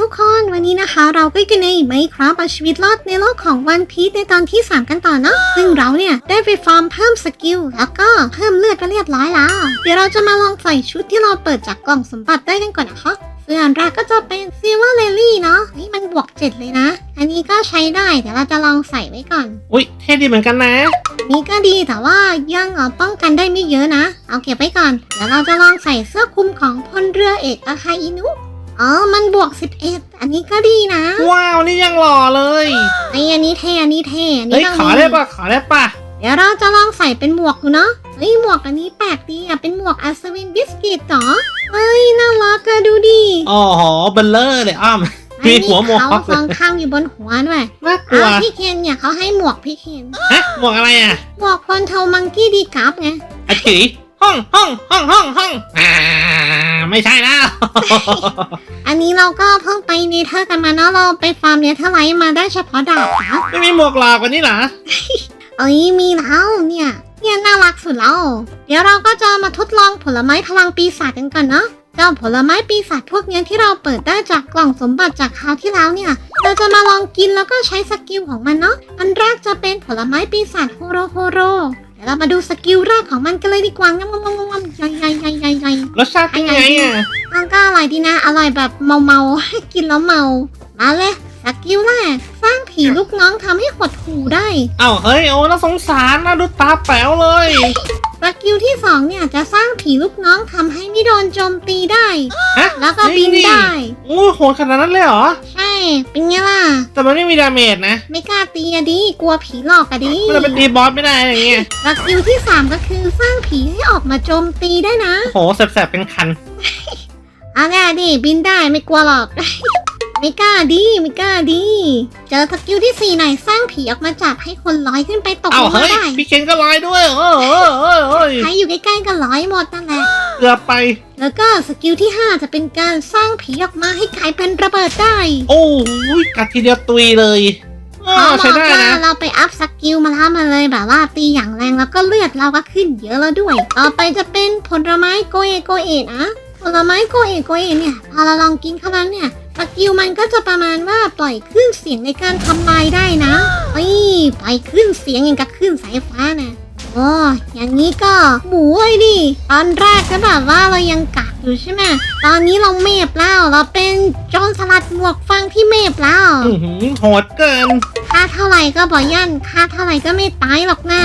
ทุกคนวันนี้นะคะ เราก็อยู่ในไมครับเอาชีวิตรอดในโลกของวันพี e ในตอนที่ 3 กันต่อเนาะซึ่งเราเนี่ยได้ไปฟาร์มเพิ่มสกิลแล้วก็เพิ่มเลือดไปเรียบร้อยแล้ว เดี๋ยวเราจะมาลองใส่ชุดที่เราเปิดจากกล่องสมบัติได้กันก่อนนะคะซึ่งอันแรกก็จะเป็นซิลเวอร์เลลี่เนาะนี่มันบวกเจ็ดเลยนะ อันนี้ก็ใช้ได้เดี๋ยวเราจะลองใส่ไว้ก่อน อุ้ยเท่ดีเหมือนกันนะ นี่ก็ดีแต่ว่ายังเอ่อป้องกันได้ไม่เยอะนะ เอาเก็บไว้ก่อน เดี๋ยวเราจะลองใส่เสื้อคลุมของพลเรือเอกอาคาอินุ อ๋อ มันบวก 11 อันนี้ก็ดีนะว้าวนี่ยังหล่อเลยไออันนี้เท่อันนี้เท่อันนี้เฮ้ยเราขอได้ปะขอได้ปะเดี๋ยวเราจะลองใส่เป็นหมวกดูเนาะ เฮ้ยหมวกอันนี้แปลกดีอะ เป็นหมวกอัศวินบิสกิตเหรอ เฮ้ยน่ารักอะดูดิอ๋อหอเบลเลอร์เลยอ้อมอันมีนี้หัวหมวก เขาสองข้างอยู่บนหัวด้วยน่ากลัวอ้าวพี่เคนเนี่ยเขาให้หมวกพี่เคนฮะหมวกอะไรอะหมวกพลเทามังกี้ดีกราฟไง อาจิห้องห้องห้องห้องห้องอ่า ไม่ใช่แล้ว อันนี้เราก็เพิ่งไปเนเธอร์กันมาเนาะเราไปฟาร์มเนเธอร์ไลท์มาได้เฉพาะดาบนะไม่มีหมวกหลอกกว่านี้เหรอ เอ้ยมีแล้วเนี่ย เนี่ยน่ารักสุดแล้ว เดี๋ยวเราก็จะมาทดลองผลไม้พลังปีศาจกันก่อนเนาะเจ้าผลไม้ปีศาจพวกเนี้ยที่เราเปิดได้จากกล่องสมบัติจากคราวที่แล้วเนี่ย เราจะมาลองกินแล้วก็ใช้สกิลของมันเนาะอันแรกจะเป็นผลไม้ปีศาจโฮโรโฮโรเดี๋ยวเรามาดูสกิลแรกของมันกันเลยดีกว่างามงามงามใหญ่ใหญ่ใหญ่ใหญ่ใหญ่รสชาติเป็นไงอะมันก็อร่อยดีนะอร่อยแบบเมาเมาๆกินแล้วเมา มาเลยสกิลแรกสร้างผีลูกน้องทำให้หดหูได้เอ้าเฮ้ยโอ้น่าสงสารนะดูตาแป๋วเลยสกิลที่สองเนี่ยจะสร้างผีลูกน้องทำให้ไม่โดนโจมตีได้ฮะแล้วก็บินได้โอ้โหดขนาดนั้นเลยเหรอใช่ เป็นไงล่ะ แต่มันไม่มีดาเมจนะไม่กล้าตีอะดิ กลัวผีหลอกอะดิมันจะเป็นตีบอสไม่ได้อย่างเงี้ยสกิลที่สามก็คือสร้างผีให้ออกมาโจมตีได้นะโอ้โหแสบๆเป็นคัน เอาแน่ดิบินได้ไม่กลัวหรอก ไม่กล้าดิไม่กล้าดิเจอสกิลที่สี่ไหนสร้างผีออกมาจับให้คนลอยขึ้นไปตกเอ้าลงมาเฮ้ยได้พี่เคนก็ลอยด้วยเออเออเออเออใครอยู่ใกล้ๆก็ลอยหมดนั่นแหละ เกือบไป แล้วก็สกิลที่ 5 จะเป็นการสร้างผีออกมาให้กลายเป็นระเบิดได้โอ้ยกัดทีเดียวตุยเลยอ้าวเขาบใช้อกได้ว่านะ เราไปอัพสกิลมาแล้วมาเลยแบบว่าตีอย่างแรงแล้วก็เลือดเราก็ขึ้นเยอะแล้วด้วย ต่อไปจะเป็นผลไม้โกเอโกเอะนะผลไม้โกเอโกเอะเนี่ยพอเราลองกินเข้าไปเนี่ย สกิลมันก็จะประมาณว่าปล่อยคลื่นเสียงในการทำลายได้นะเอ้ยปล่อยคลื่นเสียงอย่างกับคลื่นสายฟ้านะโอ้อย่างนี้ก็หมูเลยดิ ตอนแรกก็แบบว่าเรายังกักอยู่ใช่ไหมตอนนี้เราเมฟแล้ว เราเป็นโจรสลัดหมวกฟังที่เมฟแล้วอื้อหือโหดเกิน ค่าเท่าไหร่ก็บอยันค่าเท่าไหร่ก็ไม่ตายหรอกนะ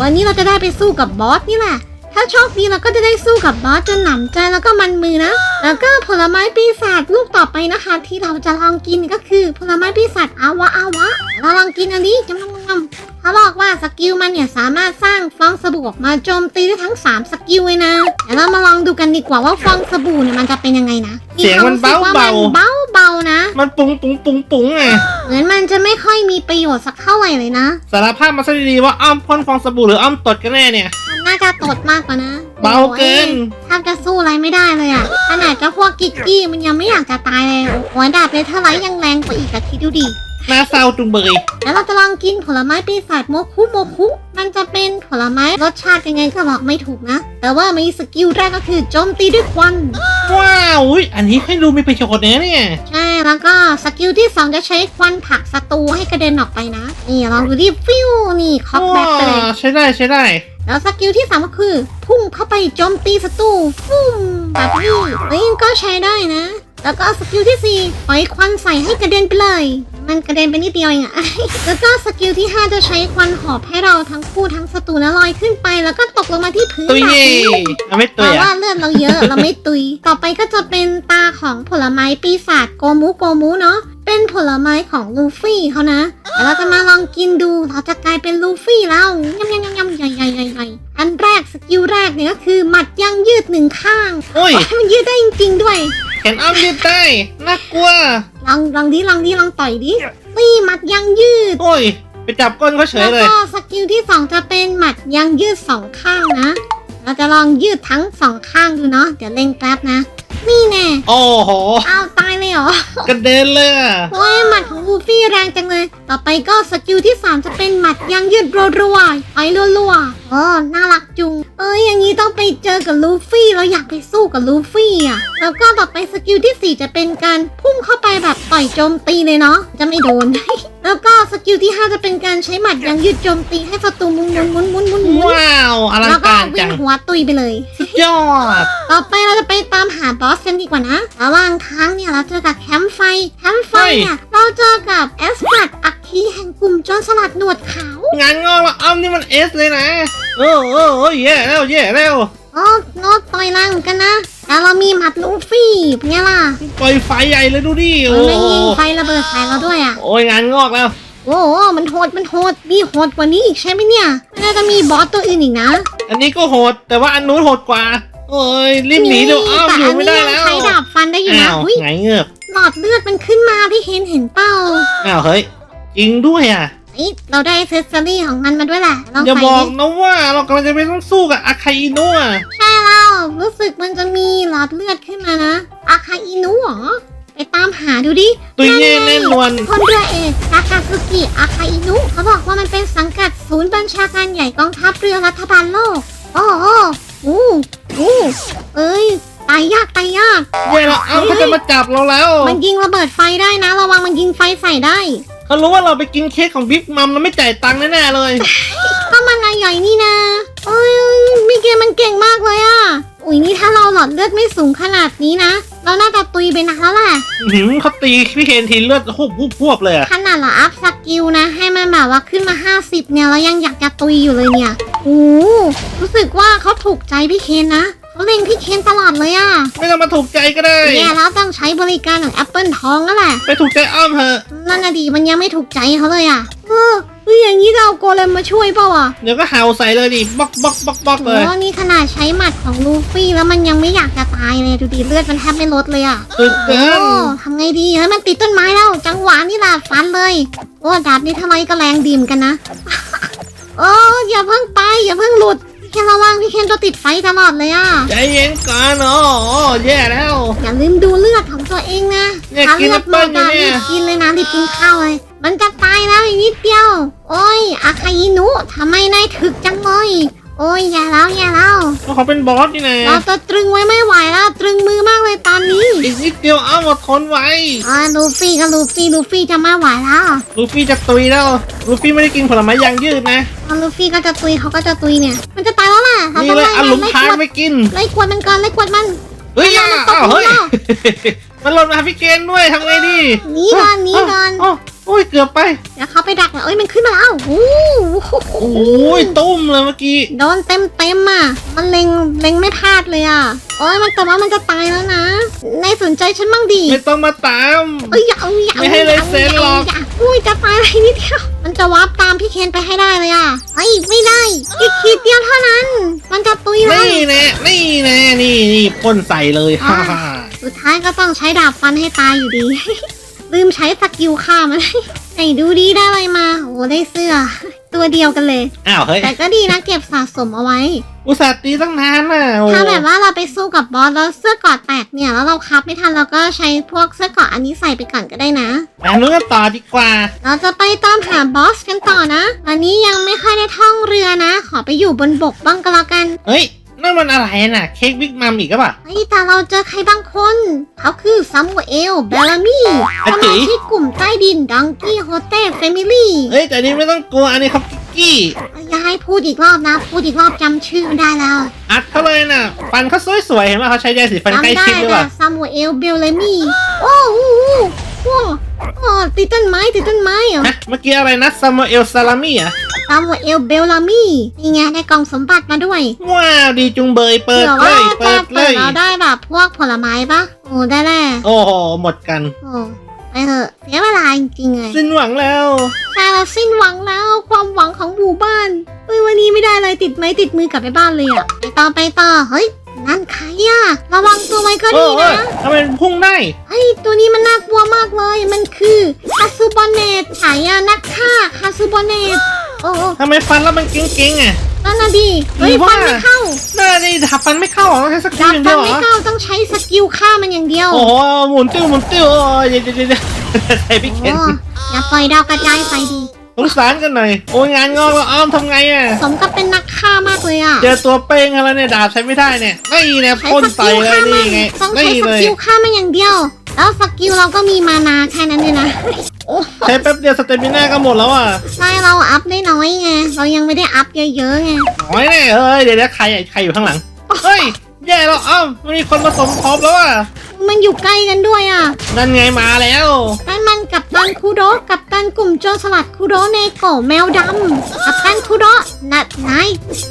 วันนี้เราจะได้ไปสู้กับบอสนี่แหละ ถ้าโชคดีเราก็จะได้สู้กับบอสจนหนำใจแล้วก็มันมือนะ แล้วก็ผลไม้ปีศาจลูกต่อไปนะคะ ที่เราจะลองกินก็คือผลไม้ปีศาจอาวะอาวะ เราลองกินอันนี้จำนำจำเขาบอกว่าสกิลมันเนี่ยสามารถสร้างฟองสบู่ออกมาโจมตีได้ทั้ง 3 สกิลเลยนะเดี๋ยวเรามาลองดูกันดีกว่าว่าฟองสบู่เนี่ยมันจะเป็นยังไงนะเสียงมันควรู้สึกว่าเบาๆมันเบาเบาๆนะ มันปุ้งปุ้งปุ้งปุ้งอะเหมือนมันจะไม่ค่อยมีประโยชน์สักเท่าไหร่เลยนะ สารภาพมาซะดีๆว่าอ้อมพ่นฟองสบู่หรืออ้อมตดกันแน่เนี่ยมั นน่าจะตดมากกว่านะเบาเกินโอ้ยแทบจะสู้อะไรไม่ได้เลยอะขนาดเจ้าพวกกิกกี้มันยังไม่อยากจะตายเลยหัวดาบเลยเท่าไรยังแรงกว่าอีกอะคิดดูดิน่าเศร้าจุงเบยแล้วเราจะลองกินผลไม้ปีศาจโมคุโมคุ มันจะเป็นผลไม้รสชาติยังไงก็บอกไม่ถูกนะ แต่ว่ามีสกิลแรกก็คือโจมตีด้วยควัน ว้าวอุ๊ยอันนี้ให้ดูมีประโยชน์เนี่ยเนี่ย ใช่ แล้วก็สกิลที่สองจะใช้ควันผลักศัตรูให้กระเด็นออกไปนะ นี่ลองดูดิฟิวนี่คอกแบ็กไปเลยว้าวใช้ได้ใช้ได้ แล้วสกิลที่สามก็คือ พุ่งเข้าไปโจมตีศัตรูฟุ้มแบบนี้เฮ้ยก็ใช้ได้นะ แล้วก็สกิลที่สี่ปล่อยควันใส่ให้กระเด็นไปเลย มันกระเด็นไปนิดเดียวเองอะ แล้วก็สกิลที่ห้าจะใช้ควันหอบให้เราทั้งคู่ทั้งศัตรูนะลอยขึ้นไป แล้วก็ตกลงมาที่พื้นตุยแบบเย่นี้เอาไม่ตุแต่ยว่าอะเลือดเราเยอะ เราไม่ตุย ต่อไปก็จะเป็นตาของผลไม้ปีศาจโกมูโกมูเนาะ เป็นผลไม้ของลูฟี่เขานะเดี๋ยวเราจะมาลองกินดู เราจะกลายเป็นลูฟี่แล้วยำยำยำยำใหญ่ใหญ่ใหญ่ใหญ่อันแรกสกิลแรกเนี่ยก็คือหมัดยังยืดหนึ่งข้าง โอ้ย มันยืดได้จริง ๆ ด้วย แขนอ้อมยืดได้น่ากลัว ลองลองดิลองดิลองต่อยดินี่หมัดยังยืด โอ้ย ไปจับก้นเขาเฉแล้ยวเลย ก็สกิลที่สองจะเป็นหมัดยังยืดสองข้างนะ เราจะลองยืดทั้งสองข้างดูเนาะ เดี๋ยวเล่งแป๊บนะ นี่แน่โอ้โห อ้าวตายเลยเหรอ กระเด็นเลยอะโอ้ยหมัดของลูฟี่แรงจังเลย ต่อไปก็สกิลที่ 3 จะเป็นหมัดยางยืดรัวๆไอ้รัวๆอ๋อน่ารักจุง เอ้ยอย่างนี้ต้องไปเจอกับลูฟี่ เราอยากไปสู้กับลูฟี่อะ แล้วก็ต่อไปสกิลที่ 4 จะเป็นการพุ่งเข้าไปแบบต่อยโจมตีเลยเนาะจะไม่โดน แล้วก็สกิลที่ 5 จะเป็นการใช้หมัดยางยืดโจมตีให้ศัตรูหมุนหมุนหมุนหมุนหมุนหมุนว้าวอลังแล้วก็การวิ่จังงหัวตุยไปเลย สุดยอด ต่อไปเราจะไปตามหาบอสกันดีกว่านะ ระหว่างทางเนี่ยเราเจอกับแคมป์ไฟ แคมป์ไฟเนี่ยเราเจอกับแอสปัดอัคคีแห่งกลุ่มโจรสลัดหนวดขาว งานงอกแล้วอ้อมนี่มันเอสเลยนะ โอ้โอ้โอ้แย่แล้วแย่แล้ว โอ้โนตต่อยแรงเหมือนกันนะแต่เรา มีหมัดลูฟี่เป็นไงล่ะปล่อยไฟใหญ่เลยดูดิเอโอ้อแม่งยิงไฟระเบิดใส่เราด้วยอะ โอ้ยงานงอกแล้ว โอ้โหมันโหด มันโหด มีโหดกว่านี้อีกใช่ไหมเนี่ยไม่น่าจะมีบอสตัวอื่นอีกนะ อันนี้ก็โหด แต่ว่าอันนู้นโหดกว่า โอ้ยรีบหนีเดี๋ยวอ้อมแต่อยู่อันไม่นี้ได้ยังแล้วใช้ดาบฟันได้อยู่นะอ้าวอุ้ยไงเงือกหลอดเลือดมันขึ้นมาพี่เคนเห็นเป้าอ้าวเฮ้ยจริงด้วยอะ เฮ้ยเราได้เซสซอรี่ของมันมาด้วยแหละลองอย่าใส่บอกดินะว่าเรากำลังจะไปต้องสู้กับอาคาอินุอะใช่แล้วรู้สึกมันจะมีหลอดเลือดขึ้นมานะอาคาอินุเหรอ ไปตามหาดูดิตุยเย่แน่นวนพลเรือเอกทากาซุกิอาคาอินุเขาบอกว่ามันเป็นสังกัดศูนย์บัญชาการใหญ่กองทัพเรือรัฐบาลโลกโอ้โหอู้อู้เอ้ยตายยากตายยากแย่แล้วอ้อมเขาจะมาจับเราแล้วมันยิงระเบิดไฟได้นะ ระวังมันยิงไฟใส่ได้ เขารู้ว่าเราไปกินเค้กของบิ๊กมัมแล้วไม่จ่ายตังค์แน่ๆเลย ก็มันนายใหญ่นี่นะเอ้ยมิเกลมันเก่งมากเลยอะอุ้ยนี่ถ้าเราหลอดเลือดไม่สูงขนาดนี้นะ เราน่าจะตุยไปนานแล้วแหละ หืมเขาตีพี่เคนทีเลือดหุบหุบพวบเลยอะขนาดเราอัพสกิลนะ ให้มันแบบว่าขึ้นมา 50 เนี่ยเรายังอยากจะตุยอยู่เลยเนี่ย โอ้โหรู้สึกว่าเขาถูกใจพี่เคนนะ เขาเล็งพี่เคนตลอดเลยอะไม่ต้องมาถูกใจก็ได้แย่แล้วต้องใช้บริการของแอปเปิลทองนั่นแหละ ไปถูกใจอ้อมเถอะนั่นน่ะดีมันยังไม่ถูกใจเขาเลยอะเออเฮ้ยอย่างนี้จะเอาโกเลมมาช่วยเปล่าอะเดี๋ยวก็เห่าใส่เลยดิบล็อกบล็อกบล็อกบล็อกโอ้เลยนี่ขนาดใช้หมัดของลูฟี่แล้วมันยังไม่อยากจะตายเลยดูดิเลือดมันแทบไม่ลดเลยอะตื่นโอ้เต้นทำไงดีเฮ้ยมันติดต้นไม้แล้ว จังหวะนี่แหละฟันเลย โอ้ดาบนี้ทำไมก็แรงดีเหมอนกันนะ โอ้อย่าเพิ่งไปอย่าเพิ่งหลุด พี่เคนระวังพี่เคนตัวติดไฟตลอดเลยอะใจเย็นก่อนโอ้โหแย่แล้ว อย่าลืมดูเลือดของตัวเองนะเนี่ยถ้ากินเลือดหมดแอปเปิ้ลอยู่อะเนี่รียบกินเลยนะรีบกินข้าวเลย มันจะตายแล้วอีกนิดเดียว โอ้ยอาคาอินุทำไมนายถึกจังเลย โอ้ยอย่าแล้วอย่าแล้วเพราะเขาเป็นบอสนี่นะเราจะตรึงไว้ไม่ไหวแล้วตรึงมือมากเลยตอนนี้อีกนิดเดียวอ้อมอดทนไว้อ่าลูฟี่กับลูฟี่ลูฟี่จะไม่ไหวแล้วลูฟี่จะตุยแล้วลูฟี่ไม่ได้กินผลไม้ยางยืดนะพอลูฟี่ก็จะตุยเขาก็จะตุยเนี่ย มันจะตายแล้วล่ะเรานี่ต้องเลยไล่อาหลุมไล่พรางกวดไปกินไล่กวดมันก่อนไล่กวดมันเฮ้ยมันตกอ้าวเฮ้ยแล้วมันหล่นมาหาพี่เกณฑ์ด้วยทำไงดีหนีก่อนหนีก่อนอ๋อ โอ้ยเกือบไป เดี๋ยวเขาไปดักแล้วเอ้ยมันขึ้นมาแล้วโอ้โหโอ้ยตุ้มเลยเมื่อกี้ โดนเต็มเต็มๆอะ มันเล็งเล็งไม่พลาดเลยอะโอ้ยมันแต่ว่ามันจะตายแล้วนะนายสนใจฉันบ้างดิไม่ต้องมาตามเอ้ยอย่าเอาอย่าเอาไม่ให้เลยเซ็นหรอกย่าอุ้ยจะตายอะไรนิดเดียวมันจะวาร์ปตามพี่เคนไปให้ได้เลยอะเฮ้ยไม่ได้อีกขีดเดียวเท่านั้น มันจะตุยแล้วนี่แน่นี่แน่นี่นี่พ่นใส่เลยอ่าฮ่าฮ่าสุดท้ายก็ต้องใช้ดาบฟันให้ตายอยู่ดี ลืมใช้สกิลฆ่ามัน ไหนดูดีได้อะไรมาโอ้ได้เสื้อ ตัวเดียวกันเลย อ้าวเฮ้ย แต่ก็ดีนะเก็บสะสมเอาไว้ อุตส่าห์ตีตั้งนานน่ะโอ้ถ้าแบบว่าเราไปสู้กับบอสแล้วเสื้อเกราะแตกเนี่ยแล้วเราคับไม่ทันเราก็ใช้พวกเสื้อเกราะอันนี้ใส่ไปก่อนก็ได้นะอันนู้นก็ต่อดีกว่า เราจะไปตามหาบอสกันต่อนะวันนี้ยังไม่ค่อยได้ท่องเรือนะ ขอไปอยู่บนบกบ้างก็แล้วกัน เฮ้ย นั่นมันอะไรน่ะ เค้กบิ๊กมัมอีกก็ปล่ะ เฮ้ยแต่เราเจอใครบางคน เขาคือซัมเอลเบลลามี่อาสจิมาชิกกลุ่มใต้ดินดังกี้โฮเต้แฟมิลี่เฮ้ย แต่นี่ไม่ต้องกลัวอันนี้เขากิ๊กกี้อย่าให้พูดอีกรอบนะ พูดอีกรอบจำชื่อไม่ได้แล้ว อัดเขาเลยน่ะ ฟันเขาสวยๆ เห็นว่าเขาใช้ยาสีฟันใกล้จำได้ชิดหรือเปแต่ล่าซัมเอลเบลลามี่โอ้โหโอ้โอ้ติดต้นไม้ติดต้นไม้เหรอฮะเมื่อกี้อะไรนะซามูเอลซาลามี่อะ ซัมเอลเบลลามี่นี่ไงได้กล่องสมบัติมาด้วยว้าวดีจุงเบยเปิดเผื่อเลว่ายเปิจะดเลเปิดยเราได้แบบพวกผลไม้ปะโอ้ได้แน่โอ้โหหมดกัน โอ้ไปเถอะเสียเวลาจริงๆเลยสิ้นหวังแล้ว ใช่เราสิ้นหวังแล้วความหวังของหมู่บ้านเอ้ยวันนี้ไม่ได้เลยติดไม้ติดมือกลับไปบ้านเลยอะไปต่อไปต่อเฮ้ยนั่นใครอะระวังตัวไว้ก็โอ้ดีโอ้นะ ทำไมมันพุ่งได้ เฮ้ยตัวนี้มันน่ากลัวมากเลย มันคือคาซูบอเนตฉายานักฆ่าคาซูบอเนต โอ้โอ้ทำไมฟันแล้วมันเก่งๆอะนั่นน่ะดิเฮ้ยหรือว่าฟันไม่เข้าน่านี่ดับฟันไม่เข้าเหรอต้องใช้สกิดัลบอย่างเดีฟัยนวเหรไม่อเข้าต้องใช้สกิลฆ่ามันอย่างเดียว โอ้โหหมุนติ้วหมุนติ้วโอ้ยเดี๋ยวเดี๋ยวเดี๋ยวใส่พี่เคนโอ้อย่าปล่อยดาวกระจายไฟดีสงสารกันหน่อย โอ้ยงานงอกแล้วอ้อมทำไงอะ สมกับเป็นนักฆ่ามากเลยอะ เจอตัวเป้งอะไรเนี่ยดาบใช้ไม่ได้เนี่ยนี่เนี่ยใช้พ่นสใส่กิลเลฆ่ายมันี่นไงต้องใช้นี่สเลยกิลฆ่ามันอย่างเดียว แล้วสกิลเราก็มีมานาแค่นั้นเลยนะโอ้ใช้แป๊บเดียวสเตมิน่าก็หมดแล้วอะใช่เราอัพได้น้อยไงเรายังไม่ได้อัพเยอะๆไงน้อยแน่เฮ้ยเดี๋ยวเดี๋ยวใครอะใครอยู่ข้างหลังเฮ้ยแย่แล้วอ้อมมันมีคนมาสมทบแล้วอะ มันอยู่ใกล้กันด้วยอะนั่นไงมาแล้วนั่นมันกับตันคูโดะกับตันกลุ่มโจรสลัดคูโดะเนโกะแมวดำกับตันคูโดะนัดไหน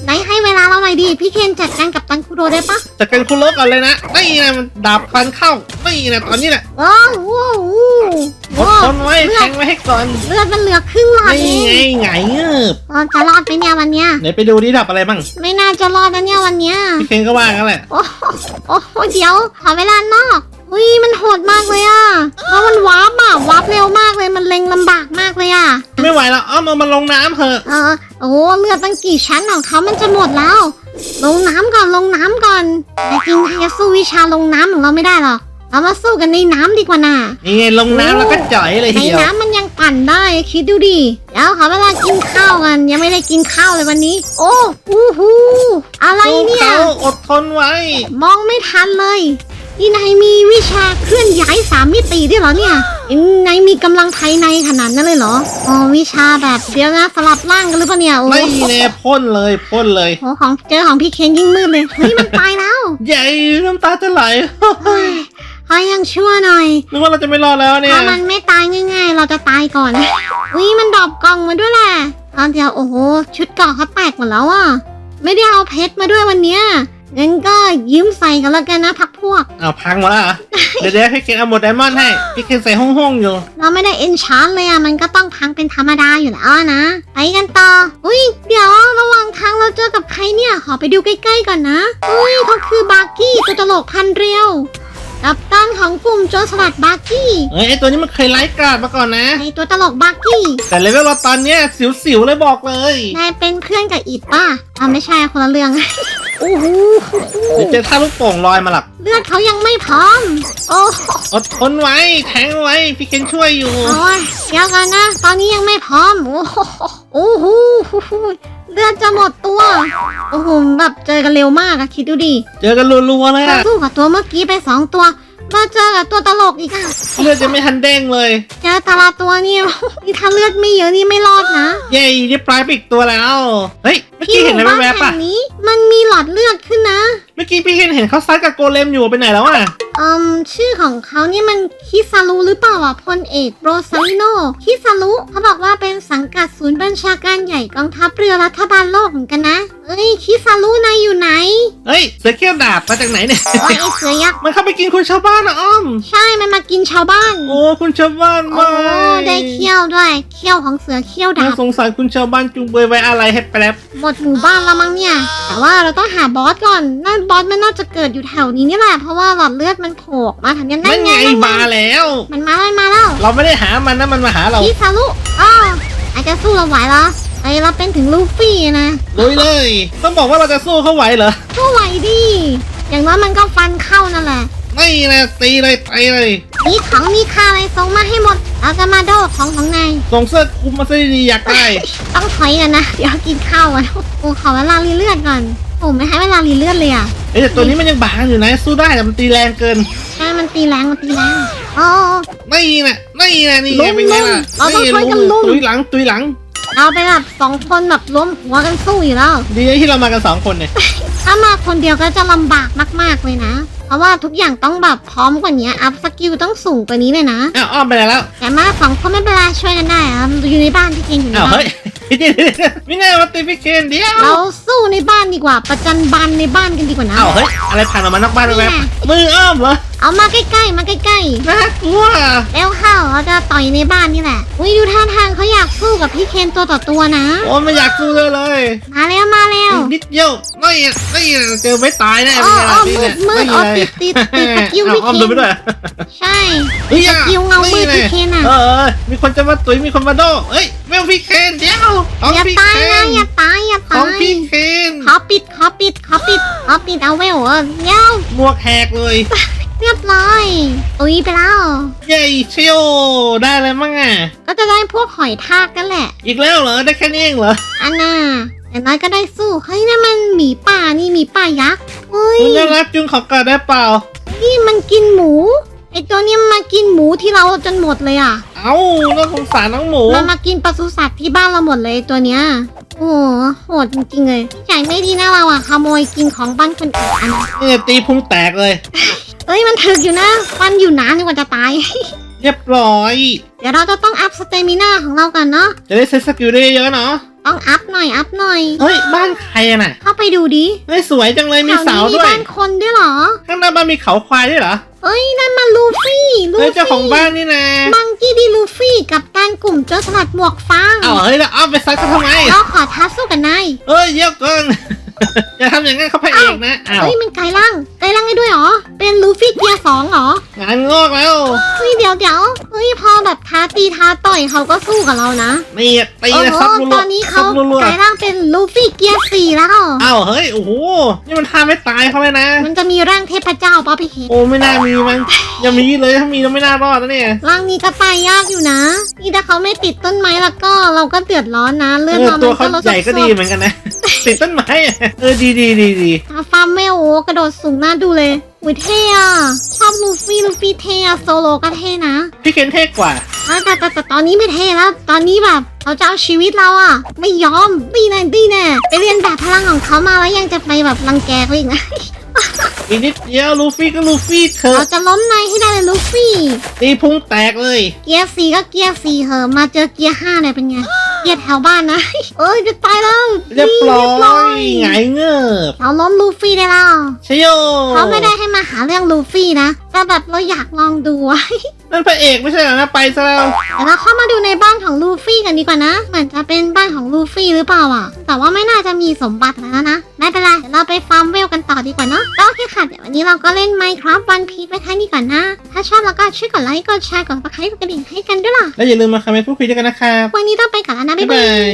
ไหนให้เวลาเราหน่อยดิพี่เคนจัดการกับตันคูโดะได้ปะจัดการคุณโลกก่อนเลยนะนี่นะมันดาบฟันเข้านี่นะตอนนี้แหละว้าวว้าวอดทนไว้แทงไว้ให้ก่อนเลือดมันเหลือครึ่งหลอดเอนี่ไงงไงเงือบเราจะรอดไหมเนี่ยวันเนี้ยไหนไปดูดิดับอะไรบ้างไม่น่าจะรอดนะเนี่ยวันเนี้ยพี่เคนก็ว่างั้นแหละโอ้โหโอ้โหเดี๋ยวขอเวลานอก อุ้ยมันโหดมากเลยอะแล้วมันวาร์ปอะวาร์ปเร็วมากเลยมันเล็งลำบากมากเลยอะไม่ไหวแล้วอ้อมเอามาลงน้ำเถอะ เออโอ้โหเลือดตั้งกี่ชั้นของเขามันจะหมดแล้ว ลงน้ำก่อนลงน้ำก่อนแต่จริงๆจะสู้วิชาลงน้ำของเราไม่ได้หรอก เรามาสู้กันในน้ำดีกว่าน่ะ นี่ไงลงน้ำแล้วก็จ่อยเลยในทีเดียวน้ำมันยังปั่นได้คิดดูดิเดี๋ยวขอเวลากินข้าวกันยังไม่ได้กินข้าวเลยวันนี้ โอ้หูหูอะไรเนี่ยสู้เขาอดทนไว้ มองไม่ทันเลย นี่นายมีวิชาเคลื่อนย้ายสามมิติด้วยเหรอเนี่ยยังนายมีกำลังภายในขนาดนั้นเลยเหรอ อ๋อวิชาแบบเดี๋ยวนะสลับร่างกันหรือเปล่าเนี่ย โอ้ไม่แน่พ่นเลยพ่นเลยโหของเจอของพี่เคนยิ่งมืดเลย เฮ้ยมันตายแล้วใหญ่น้ำตาจะไหล เฮ้ยขอยังชั่วหน่อย นึกว่าเราจะไม่รอดแล้วเนี่ยถ้ามันไม่ตายง่าย ๆ เราจะตายก่อน อุ้ยมันดรอปกล่องมาด้วยแหละตอนเดียวโอ้โห ชุดเกราะเขาแตกหมดแล้วอะ ไม่ได้เอาเพชรมาด้วยวันเนี้ย งั้นก็ยืมใส่กันแล้วกันนะพักพวกอ้าวพังหมดแล้วเหรอ เดี๋ยวเดี๋ยวพี่เคนเอาหมดไดมอนด์ให้ พี่เคนใส่ห้องๆอยู่ เราไม่ได้เอนชานเลยอะมันก็ต้องพังเป็นธรรมดาอยู่แล้วอะนะ ไปกันต่อ อุ้ยเดี๋ยวระหว่างทางเราเจอกับใครเนี่ยขอไปดูใกล้ๆก่อนนะอุ้ยเขาคือบาร์กี้ตัวตลกพันเรียวกับตันของกลุ่มโจรสลัดบาร์กี้เฮ้ยไอตัวนี้มันเคยไล่กราดมาก่อนนะไอตัวตลกบาร์กี้แต่เลเวลเราตอนเนี้ยสิวๆเลยบอกเลย นายเป็นเพื่อนกับอิดป่ะอ่าไม่ใช่คนละเรื่อง โอ้โหเดี๋ยวเจอท่าลูกโป่งลอยมาหลักเลือดเขายังไม่พร้อม โอ้โหอดทนไว้แทงไว้พี่เคนช่วยอยู่โอ้ยเดี๋ยวกันนะ ตอนนี้ยังไม่พร้อม โอ้โหโอ้โหเลือดจะหมดตัว โอ้โหแบบเจอกันเร็วมากอะคิดดูดิ เจอกันรัวๆเลยเราอะสู้กับตัวเมื่อกี้ไปสองตัวมาเจอกับตัวตลกอีกอะเลือดจะไม่ทันเด้งเลยเจอแต่ละตัวนี่นี่ถ้าเลือดไม่เยอะนี่ไม่รอดนะ เย้ได้ปลายไปอีกตัวแล้ว เฮ้ย เมื่อที่กี้เห็นอะไรบ้านแวบๆแห่ป่ะงนี้ มันมีหลอดเลือดขึ้นนะเมื่อกี้พี่เคนเห็นเขาซัดกับโกเลมอยู่ไปไหนแล้วอะอืมชื่อของเขานี่มันคิซารุหรือเปล่าอะพลเอกโรซาริโนคิซารุเขาบอกว่าเป็นสังกัดศูนย์บัญชาการใหญ่กองทัพเรือรัฐบาลโลกเหมือนกันนะ เอ้ยคิซารุนายอยู่ไหนเฮ้ยเสือเขี้ยวดาบมาจากไหนเนี่ย โอ้ยไอเสือยักษ์มันเข้าไปกินคุณชาวบ้านนะอ้อม ใช่มันมากินชาวบ้านโอ้คุณชาวบ้านโอ้ไม่ได้เขี้ยวด้วยเขี้ยวของเสือเขี้ยวดาน่าบสงสารคุณชาวบ้านจุงเบยไว้อะไรให้แป๊บหมดหมู่บ้านแล้วมั้งเนี่ย แต่ว่าเราต้องหาบอสก่อนนั่นบอสมันน่าจะเกิดอยู่แถวนี้นี่แหละเพราะว่าหลอดเลือดมันโผล่ออกมาแถวนี้นั่นั่นนไงไงนั่นไงมาแล้ว มันมาแล้วมันมาแล้วเราไม่ได้หามันนะมันมาหาเราคิซารุอ้ออาจจะสู้เราไหวเหรอไอเราเป็นถึงลูฟี่นะลุยเลย ต้องบอกว่าเราจะสู้เขาไหวเหรอก็ไหวดิอย่างน้อยมันก็ฟันเข้านั่นแหละ ไม่นะตีเลยไปเลยมีของมีค่าอะไรส่งมาให้หมดเราจะมาโดของของนายส่งเสื้อคลุมมาซะดีๆอยากได้ต้องถอยกันนะ เดี๋ยวกินข้าวก่อนโอ้ขอเวลารีเลือดก่อน โอ้ไม่ให้เวลารีเลือดเลยอะเอ้ยแต่ตัวนี้มันยังบางอยู่นะ สู้ได้แต่มันตีแรงเกิน ใช่มันตีแรงมันตีแรงโอ้ไม่นะไม่นะนี่ลุไงมเป็นไงล่ะลุมเราต้องช่วยกันลุม ตุยหลังตุยหลัง เราไปแบบสองคนแบบรวมหัวกันสู้อยู่แล้ว ดีที่เรามากันสองคนเนี่ยถ้ามาคนเดียวก็จะลำบากมาก ๆเลยนะ เพราะว่าทุกอย่างต้องแบบพร้อมกว่านี้อัพสกิลต้องสูงกว่านี้เลยนะ อ้าวอ้อมไปไหนแล้วแต่มาสองคนไม่เป็นไรช่วยกันได้อะอยู่ในบ้านที่เก่งอยู่ในอ้าวบ้าเฮ้นย ไม่น่ามาตีพี่เคนเดียวเราสู้ในบ้านดีกว่า ประจันบานในบ้านกันดีกว่านะ อ้าวเฮ้ย อะไรผ่านออกมานอกบ้านแวบๆมืออ้อมเหรอ เอามาใกล้ๆ มาใกล้น่ากลัวๆเร็วเข้าเราจะต่อยในบ้านนี่แหละ อุ้ยดูท่าทางเขาอยากสู้กับพี่เคนตัวต่อตัวนะ โอ้ไม่อยากสู้เลยเลยมาแล้วมาแล้ว อีกนิดเดียวไม่ไม่เจอไม่ตายแน่อ๋อเป็นไงอ๋อล่ะนี่มืดเนี่ยมืดอ๋อติดติดติดสกิลเอาพี่อ้อมเคนโดนไปด้วยใช่เฮ้ยสกิลเงามืดพี่เคนอะเออเออมีคนจะมาตุ๋ยมีคนมาโดเอ้ยเวลพี่เคนเดี๋ยวของอย่าพี่ตายเคนนะอย่าตายอย่าขตาองยพี่เคนขอปิดขอปิดขอปิดขอปิดเอาเวลเออเงี้ยวหมวกแหกเลย เรียบร้อยตุยไปแล้วเย้เชียวได้อะไรมั่งอะ ก็จะได้พวกหอยทากกันแหละ อีกแล้วเหรอ ได้แค่นี้เองเหรออันน่ะอย่างน้อยก็ได้สู้ เฮ้ยนั่นมันหมีป่านี่หมีป่ายักษ์เฮ้ยคุณน่ารักจุงขอกอดได้เปล่า นี่มันกินหมู ไอตัวนี้มันมากินหมูที่เราจนหมดเลยอะ เอ้าน่าสงสารน้องหมู มันมากินปศุสัตว์ที่บ้านเราหมดเลยตัวเนี้ย โอ้โหโหดจริงๆเลยใจไม่ดีนะเราอะขโมยกินของบ้านคนอื่นอันนั้นนี่ตีพุงแตกเลย เอ้ยมันถึกอยู่นะฟันอยู่นานกว่าจะตาย เรียบร้อย เดี๋ยวเราจะต้องอัพสเตมิน่าของเรากันเนาะ จะได้เซตสกิลได้เยอะๆเนาะ ต้องอัพหน่อยอัพหน่อย เฮ้ยบ้านใครอะน่ะเข้าไปดูดิเฮ้ยสวยจังเลยมีแถวเสานี้มีด้วย บ้านคนด้วยเหรอ ข้างหน้าบ้านมีเขาควายด้วยเหรอ เอ้ยนั่นมันลูฟี่ลูเฮ้ยฟี่เจ้าของบ้านนี่นะมังกี้ดีลูฟี่กับการกลุ่มโจรสลัดหมวกฟางเอ้าเฮ้ยแล้วเอาไปซัดเขาทำไมเราขอท้าสู้กันนายเอ้ยเยอะเกิน อย่าทำอย่างนั้นเขาพระเอกนะอ้าวเฮ้ยมันไกลล่างไกลล่างได้ด้วยเหรอ เป็นลูฟี่เกียร์สองเหรองานงอกแล้วเฮ้ยเดี๋ยวเดี๋ยวเฮ้ยพอแบบท้าตีท้าต่อยเขาก็สู้กับเรานะนี่ตีโอ้นะโหซับรัวตอนนี้ซัเขาบรัวกลายร่างเป็นลูฟี่เกียร์สี่แล้วอ้าวเฮ้ยโอ้โหนี่มันท่าไม่ตายเขาเลยนะ มันจะมีร่างเทพเจ้าป่ะพี่เคโอ้ไม่น่ามีมั้งอย่ามีเลยถ้ามีเราไม่น่ารอดนะเนี่ยร่างนี้ก็ตายยากอยู่นะ นี่ถ้าเขาไม่ติดต้นไม้แล้วก็เราก็เดือดร้อนนะ เลือดเออเราตัวมันเขาก็ลดใหญ่ก็ดีเหมือนกันนะ ติดต้นไม้อะเออดีดีดีดีถ้าฟาร์มเมลโอ้กระโดดสูงน่าดูเลยอุ้ยเท่อะชอบลูฟี่ลูฟี่เท่อะโซโลก็เท่นะพี่เคนเท่กว่าอะแต่แต่แต่ตอนนี้ไม่เท่แล้ว ตอนนี้แบบเราจะเอาชีวิตเราอะไม่ยอมตีแน่ตีแน่ไปเรียนแบบพลังของเขามาแล้วยังจะไปแบบรังแกเขาอีกนะอีกนิดเดียวลูฟี่ก็ลูฟี่เถเราอะจะล้มนายให้ได้เลยลูฟี่ตีพุงแตกเลย เกียร์สี่ก็เกียร์สี่เหอะมาเจอเกียร์ห้าเนี่ยเป็นไง เกียร์แถวบ้านนะ เอ้ยจะตายแล้วเรียบร้นี่อยไงเงือบเราล้มลูฟี่ได้แล้วชโยเขาไม่ได้ให้มาหาเรื่องลูฟี่นะ แต่แบบเราอยากลองดูอะ นั่นพระเอกไม่ใช่เหรอนะไปซะแล้ว เดี๋ยวเราเข้ามาดูในบ้านของลูฟี่กันดีกว่านะเหมือนจะเป็นบ้านของลูฟี่หรือเปล่าอะ แต่ว่าไม่น่าจะมีสมบัติอะไรแล้วนะ ไม่เป็นไรเดี๋ยวเราไปฟาร์มเวลกันต่อดีกว่าเนาะก็โอเคค่ะ เดี๋ยววันนี้เราก็เล่น Minecraft One Piece ไปแค่นี้ก่อนนะ ถ้าชอบแล้วก็ช่วยกดไลค์กดแชร์กดซับสไครต์กดกระดิ่งให้กันด้วยล่ะ แล้วอย่าลืมมาคอมเมนต์พูดคุยด้วยกันนะครับวันนี้ต้องไปก่อนแล้วนะบ๊าบ๊ายยบาบายย